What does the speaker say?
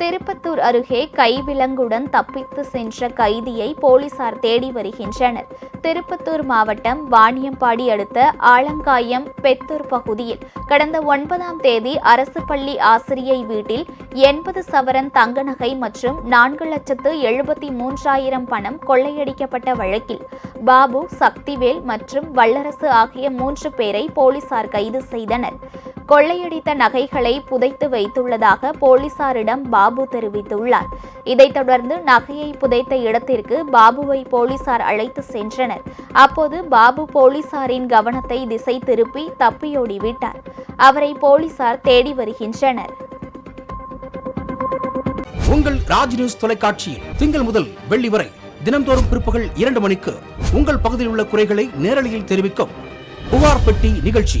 திருப்பத்தூர் அருகே கைவிலங்குடன் தப்பித்து சென்ற கைதியை போலீசார் தேடி வருகின்றனர். திருப்பத்தூர் மாவட்டம் வாணியம்பாடி அடுத்த ஆலங்காயம் பெத்தூர் பகுதியில் கடந்த ஒன்பதாம் தேதி அரசு பள்ளி ஆசிரியை வீட்டில் எண்பது சவரன் தங்க நகை மற்றும் நான்கு லட்சத்து எழுபத்தி மூன்றாயிரம் பணம் கொள்ளையடிக்கப்பட்ட வழக்கில் பாபு சக்திவேல் மற்றும் வல்லரசு ஆகிய மூன்று பேரை போலீசார் கைது செய்தனர். கொள்ளையடித்த நகைகளை புதைத்து வைத்துள்ளதாக போலீசாரிடம் பாபு தெரிவித்துள்ளார். இதைத் தொடர்ந்து நகையை புதைத்த இடத்திற்கு பாபுவை போலீசார் அழைத்து சென்றனர். அப்போது பாபு போலீசாரின் கவனத்தை திசை திருப்பி தப்பியோடிவிட்டார் அவரை போலீசார் தேடி வருகின்றனர். உங்கள் ராஜ் நியூஸ் தொலைக்காட்சியில் திங்கள் முதல் வெள்ளி வரை தினம்தோறும் பிற்பகல் இரண்டு மணிக்கு உங்கள் பகுதியில் உள்ள குறைகளை நேரலையில் தெரிவிக்கும் புகார் பெட்டி நிகழ்ச்சி.